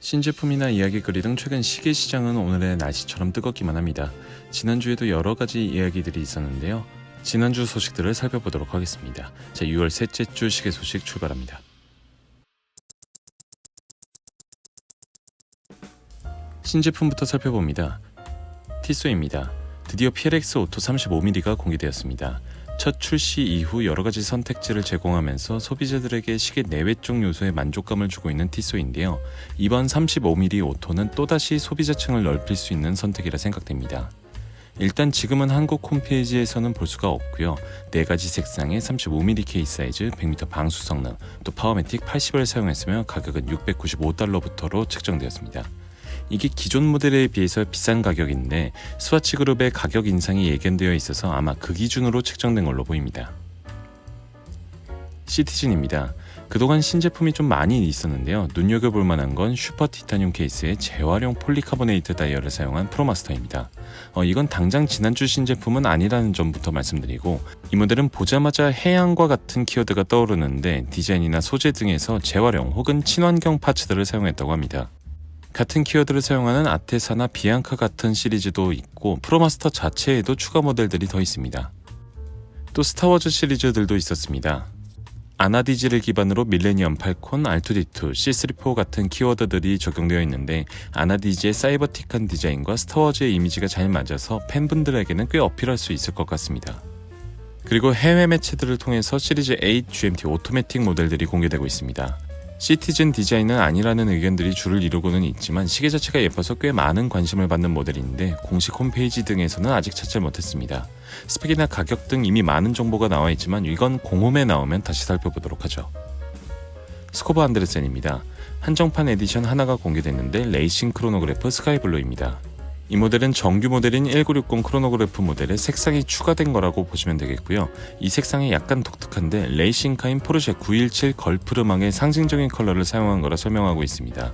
신제품이나 이야기거리 등 최근 시계 시장은 오늘의 날씨처럼 뜨겁기만 합니다. 지난주에도 여러 가지 이야기들이 있었는데요. 지난주 소식들을 살펴보도록 하겠습니다. 자, 6월 셋째 주 시계 소식 출발합니다. 신제품부터 살펴봅니다. 티소입니다. 드디어 PLX 오토 35mm가 공개되었습니다. 첫 출시 이후 여러 가지 선택지를 제공하면서 소비자들에게 시계 내외적 요소에 만족감을 주고 있는 티소인데요. 이번 35mm 오토는 또다시 소비자층을 넓힐 수 있는 선택이라 생각됩니다. 일단 지금은 한국 홈페이지에서는 볼 수가 없고요. 네 가지 색상의 35mm 케이스 사이즈, 100m 방수 성능, 또 파워매틱 80을 사용했으며 가격은 695달러부터로 책정되었습니다. 이게 기존 모델에 비해서 비싼 가격인데 스와치 그룹의 가격 인상이 예견되어 있어서 아마 그 기준으로 책정된 걸로 보입니다. 시티즌입니다. 그동안 신제품이 좀 많이 있었는데요. 눈여겨볼 만한 건 슈퍼 티타늄 케이스에 재활용 폴리카보네이트 다이얼을 사용한 프로마스터입니다. 어, 이건 당장 지난주 신제품은 아니라는 점부터 말씀드리고 이 모델은 보자마자 해양과 같은 키워드가 떠오르는데 디자인이나 소재 등에서 재활용 혹은 친환경 파츠들을 사용했다고 합니다. 같은 키워드를 사용하는 아테사나 비앙카 같은 시리즈도 있고 프로마스터 자체에도 추가 모델들이 더 있습니다. 또 스타워즈 시리즈들도 있었습니다. 아나디지를 기반으로 밀레니엄 팔콘, R2D2, C3PO 같은 키워드들이 적용되어 있는데 아나디지의 사이버틱한 디자인과 스타워즈의 이미지가 잘 맞아서 팬분들에게는 꽤 어필할 수 있을 것 같습니다. 그리고 해외 매체들을 통해서 시리즈 8 GMT 오토매틱 모델들이 공개되고 있습니다. 시티즌 디자인은 아니라는 의견들이 줄을 이루고는 있지만 시계 자체가 예뻐서 꽤 많은 관심을 받는 모델인데 공식 홈페이지 등에서는 아직 찾지 못했습니다. 스펙이나 가격 등 이미 많은 정보가 나와 있지만 이건 공홈에 나오면 다시 살펴보도록 하죠. 스코바 안드레센입니다. 한정판 에디션 하나가 공개됐는데 레이싱 크로노그래프 스카이블루입니다. 이 모델은 정규 모델인 1960 크로노그래프 모델에 색상이 추가된 거라고 보시면 되겠고요. 이 색상이 약간 독특한데 레이싱카인 포르쉐 917 걸프르망의 상징적인 컬러를 사용한 거라 설명하고 있습니다.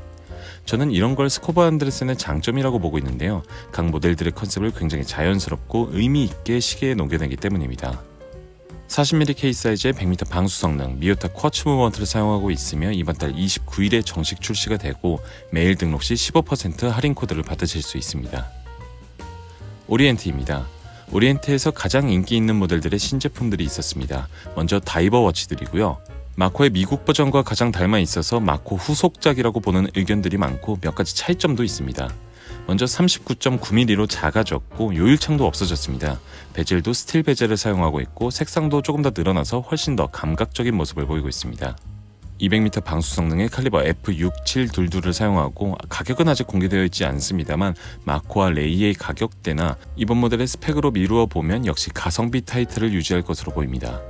저는 이런 걸 스코바 안드레센의 장점이라고 보고 있는데요. 각 모델들의 컨셉을 굉장히 자연스럽고 의미 있게 시계에 녹여내기 때문입니다. 40mm 케이스 사이즈의 100m 방수 성능 미오타 쿼츠 무먼트를 사용하고 있으며 이번 달 29일에 정식 출시가 되고 메일 등록 시 15% 할인 코드를 받으실 수 있습니다. 오리엔트입니다. 오리엔트에서 가장 인기 있는 모델들의 신제품들이 있었습니다. 먼저 다이버 워치들이고요. 마코의 미국 버전과 가장 닮아 있어서 마코 후속작이라고 보는 의견들이 많고 몇 가지 차이점도 있습니다. 먼저 39.9mm로 작아졌고 요일창도 없어졌습니다. 베젤도 스틸 베젤을 사용하고 있고 색상도 조금 더 늘어나서 훨씬 더 감각적인 모습을 보이고 있습니다. 200m 방수 성능의 칼리버 F6722를 사용하고 가격은 아직 공개되어 있지 않습니다만 마코와 레이의 가격대나 이번 모델의 스펙으로 미루어 보면 역시 가성비 타이틀을 유지할 것으로 보입니다.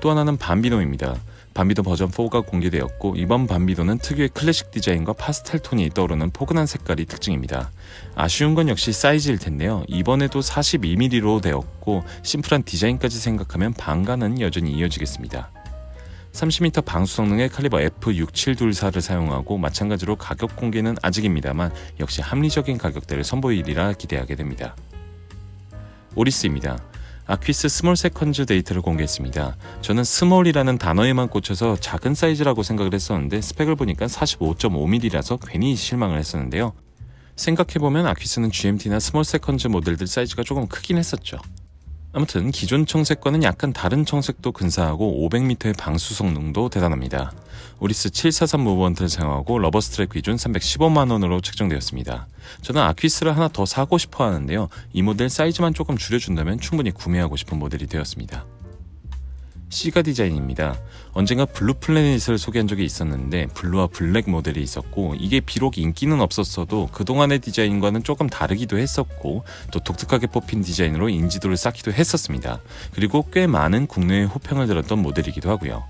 또 하나는 밤비노입니다. 밤비도 버전 4가 공개되었고 이번 밤비도는 특유의 클래식 디자인과 파스텔 톤이 떠오르는 포근한 색깔이 특징입니다. 아쉬운 건 역시 사이즈일 텐데요. 이번에도 42mm로 되었고 심플한 디자인까지 생각하면 반가는 여전히 이어지겠습니다. 30m 방수 성능의 칼리버 F6724를 사용하고 마찬가지로 가격 공개는 아직입니다만 역시 합리적인 가격대를 선보이리라 기대하게 됩니다. 오리스입니다. 아퀴스 스몰 세컨즈 데이터를 공개했습니다. 저는 스몰이라는 단어에만 꽂혀서 작은 사이즈라고 생각을 했었는데 스펙을 보니까 45.5mm라서 괜히 실망을 했었는데요. 생각해보면 아퀴스는 GMT나 스몰 세컨즈 모델들 사이즈가 조금 크긴 했었죠. 아무튼 기존 청색과는 약간 다른 청색도 근사하고 500m의 방수 성능도 대단합니다. 오리스 743 무브먼트를 사용하고 러버 스트랩 기준 315만 원으로 책정되었습니다. 저는 아퀴스를 하나 더 사고 싶어 하는데요. 이 모델 사이즈만 조금 줄여준다면 충분히 구매하고 싶은 모델이 되었습니다. 시가 디자인입니다. 언젠가 블루 플래닛을 소개한 적이 있었는데 블루와 블랙 모델이 있었고 이게 비록 인기는 없었어도 그동안의 디자인과는 조금 다르기도 했었고 또 독특하게 뽑힌 디자인으로 인지도를 쌓기도 했었습니다. 그리고 꽤 많은 국내에 호평을 들었던 모델이기도 하고요.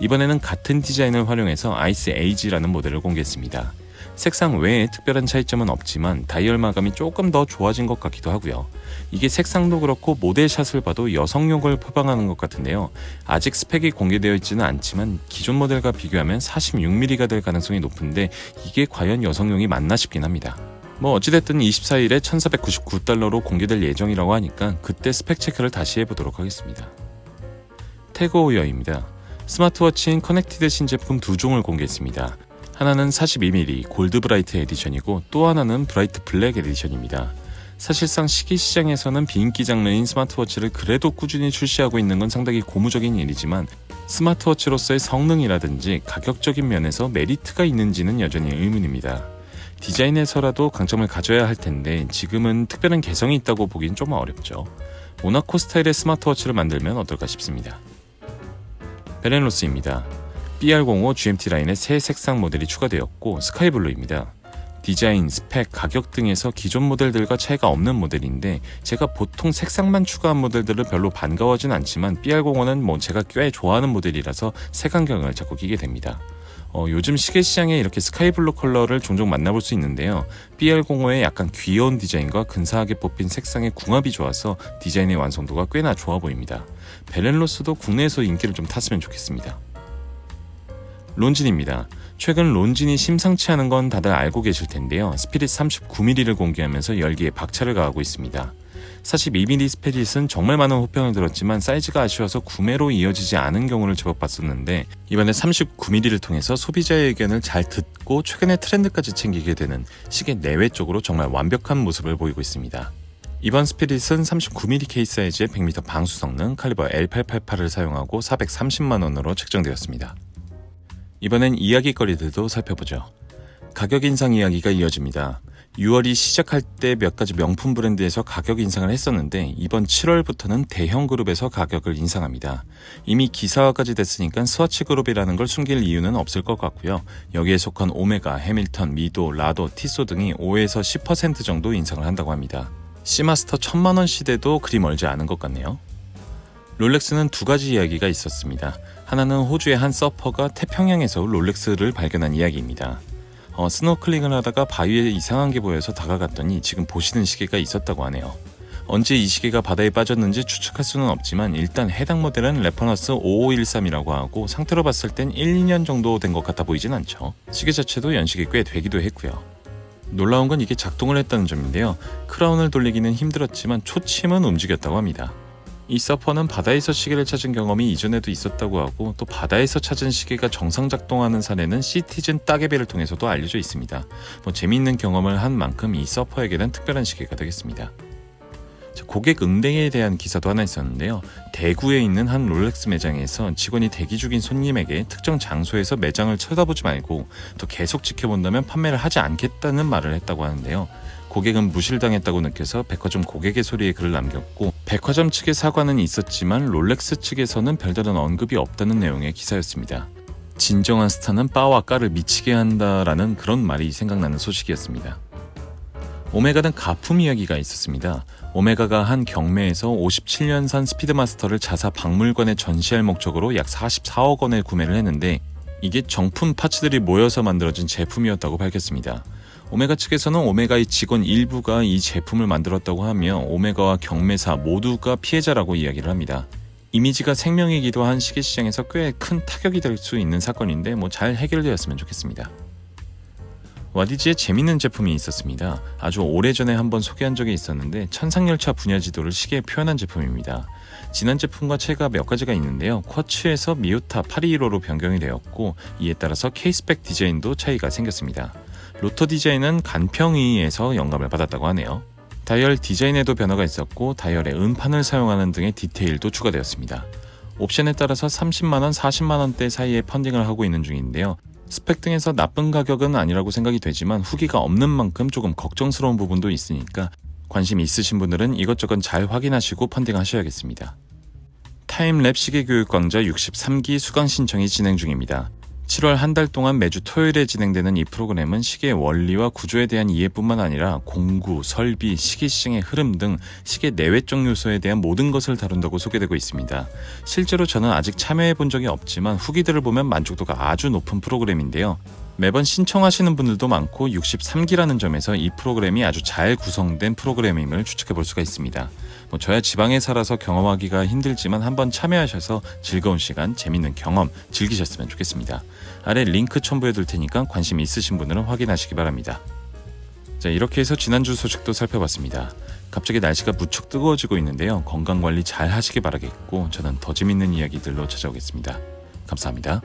이번에는 같은 디자인을 활용해서 아이스 에이지라는 모델을 공개했습니다. 색상 외에 특별한 차이점은 없지만 다이얼 마감이 조금 더 좋아진 것 같기도 하고요. 이게 색상도 그렇고 모델샷을 봐도 여성용을 표방하는 것 같은데요. 아직 스펙이 공개되어 있지는 않지만 기존 모델과 비교하면 46mm가 될 가능성이 높은데 이게 과연 여성용이 맞나 싶긴 합니다. 뭐 어찌됐든 24일에 1499달러로 공개될 예정이라고 하니까 그때 스펙 체크를 다시 해보도록 하겠습니다. 태그오이어입니다. 스마트워치인 커넥티드 신제품 두 종을 공개했습니다. 하나는 42mm 골드 브라이트 에디션이고 또 하나는 브라이트 블랙 에디션입니다. 사실상 시기 시장에서는 비인기 장르인 스마트워치를 그래도 꾸준히 출시하고 있는 건 상당히 고무적인 일이지만 스마트워치로서의 성능이라든지 가격적인 면에서 메리트가 있는지는 여전히 의문입니다. 디자인에서라도 강점을 가져야 할 텐데 지금은 특별한 개성이 있다고 보긴 좀 어렵죠. 모나코 스타일의 스마트워치를 만들면 어떨까 싶습니다. 베렌로스입니다. BR05 GMT 라인의 새 색상 모델이 추가되었고 스카이블루입니다. 디자인, 스펙, 가격 등에서 기존 모델들과 차이가 없는 모델인데 제가 보통 색상만 추가한 모델들을 별로 반가워하진 않지만 BR05는 뭐 제가 꽤 좋아하는 모델이라서 색안경을 자꾸 끼게 됩니다. 어, 요즘 시계 시장에 이렇게 스카이블루 컬러를 종종 만나볼 수 있는데요. BR05의 약간 귀여운 디자인과 근사하게 뽑힌 색상의 궁합이 좋아서 디자인의 완성도가 꽤나 좋아 보입니다. 베렌로스도 국내에서 인기를 좀 탔으면 좋겠습니다. 론진입니다. 최근 론진이 심상치 않은 건 다들 알고 계실 텐데요. 스피릿 39mm를 공개하면서 열기에 박차를 가하고 있습니다. 42mm 스피릿은 정말 많은 호평을 들었지만 사이즈가 아쉬워서 구매로 이어지지 않은 경우를 제법 봤었는데 이번에 39mm를 통해서 소비자의 의견을 잘 듣고 최근의 트렌드까지 챙기게 되는 시계 내외 쪽으로 정말 완벽한 모습을 보이고 있습니다. 이번 스피릿은 39mm 케이스 사이즈의 100m 방수 성능 칼리버 L888을 사용하고 430만 원으로 책정되었습니다. 이번엔 이야기거리들도 살펴보죠. 가격 인상 이야기가 이어집니다. 6월이 시작할 때 몇 가지 명품 브랜드에서 가격 인상을 했었는데 이번 7월부터는 대형 그룹에서 가격을 인상합니다. 이미 기사화까지 됐으니까 스와치 그룹이라는 걸 숨길 이유는 없을 것 같고요. 여기에 속한 오메가, 해밀턴, 미도, 라도, 티소 등이 5에서 10% 정도 인상을 한다고 합니다. 시마스터 1000만원 시대도 그리 멀지 않은 것 같네요. 롤렉스는 두 가지 이야기가 있었습니다. 하나는 호주의 한 서퍼가 태평양에서 롤렉스를 발견한 이야기입니다. 어, 스노클링을 하다가 바위에 이상한 게 보여서 다가갔더니 지금 보시는 시계가 있었다고 하네요. 언제 이 시계가 바다에 빠졌는지 추측할 수는 없지만 일단 해당 모델은 레퍼너스 5513이라고 하고 상태로 봤을 땐 1, 2년 정도 된 것 같아 보이진 않죠. 시계 자체도 연식이 꽤 되기도 했고요. 놀라운 건 이게 작동을 했다는 점인데요. 크라운을 돌리기는 힘들었지만 초침은 움직였다고 합니다. 이 서퍼는 바다에서 시계를 찾은 경험이 이전에도 있었다고 하고 또 바다에서 찾은 시계가 정상 작동하는 사례는 시티즌 따개비를 통해서도 알려져 있습니다. 뭐 재미있는 경험을 한 만큼 이 서퍼에게는 특별한 시계가 되겠습니다. 자, 고객 응대에 대한 기사도 하나 있었는데요. 대구에 있는 한 롤렉스 매장에서 직원이 대기 중인 손님에게 특정 장소에서 매장을 쳐다보지 말고 또 계속 지켜본다면 판매를 하지 않겠다는 말을 했다고 하는데요. 고객은 무실당했다고 느껴서 백화점 고객의 소리에 글을 남겼고 백화점 측의 사과는 있었지만 롤렉스 측에서는 별다른 언급이 없다는 내용의 기사였습니다. 진정한 스타는 바와 까를 미치게 한다라는 그런 말이 생각나는 소식이었습니다. 오메가는 가품 이야기가 있었습니다. 오메가가 한 경매에서 57년산 스피드마스터를 자사 박물관에 전시할 목적으로 약 44억 원에 구매를 했는데 이게 정품 파츠들이 모여서 만들어진 제품이었다고 밝혔습니다. 오메가 측에서는 오메가의 직원 일부가 이 제품을 만들었다고 하며 오메가와 경매사 모두가 피해자라고 이야기를 합니다. 이미지가 생명이기도 한 시계 시장에서 꽤 큰 타격이 될 수 있는 사건인데 뭐 잘 해결되었으면 좋겠습니다. 와디지에 재밌는 제품이 있었습니다. 아주 오래전에 한번 소개한 적이 있었는데 천상열차 분야 지도를 시계에 표현한 제품입니다. 지난 제품과 차이가 몇 가지가 있는데요. 쿼츠에서 미오타 821호로 변경이 되었고 이에 따라서 케이스백 디자인도 차이가 생겼습니다. 로터 디자인은 간평이에서 영감을 받았다고 하네요. 다이얼 디자인에도 변화가 있었고 다이얼에 음판을 사용하는 등의 디테일도 추가되었습니다. 옵션에 따라서 30만원, 40만원대 사이에 펀딩을 하고 있는 중인데요. 스펙 등에서 나쁜 가격은 아니라고 생각이 되지만 후기가 없는 만큼 조금 걱정스러운 부분도 있으니까 관심 있으신 분들은 이것저것 잘 확인하시고 펀딩하셔야겠습니다. 타임랩 시계 교육 강좌 63기 수강 신청이 진행 중입니다. 7월 한 달 동안 매주 토요일에 진행되는 이 프로그램은 시계의 원리와 구조에 대한 이해뿐만 아니라 공구, 설비, 시계 시장의 흐름 등 시계 내외적 요소에 대한 모든 것을 다룬다고 소개되고 있습니다. 실제로 저는 아직 참여해 본 적이 없지만 후기들을 보면 만족도가 아주 높은 프로그램인데요. 매번 신청하시는 분들도 많고 63기라는 점에서 이 프로그램이 아주 잘 구성된 프로그램임을 추측해 볼 수가 있습니다. 뭐 저야 지방에 살아서 경험하기가 힘들지만 한번 참여하셔서 즐거운 시간, 재밌는 경험 즐기셨으면 좋겠습니다. 아래 링크 첨부해 둘 테니까 관심 있으신 분들은 확인하시기 바랍니다. 자, 이렇게 해서 지난주 소식도 살펴봤습니다. 갑자기 날씨가 무척 뜨거워지고 있는데요. 건강 관리 잘 하시기 바라겠고 저는 더 재밌는 이야기들로 찾아오겠습니다. 감사합니다.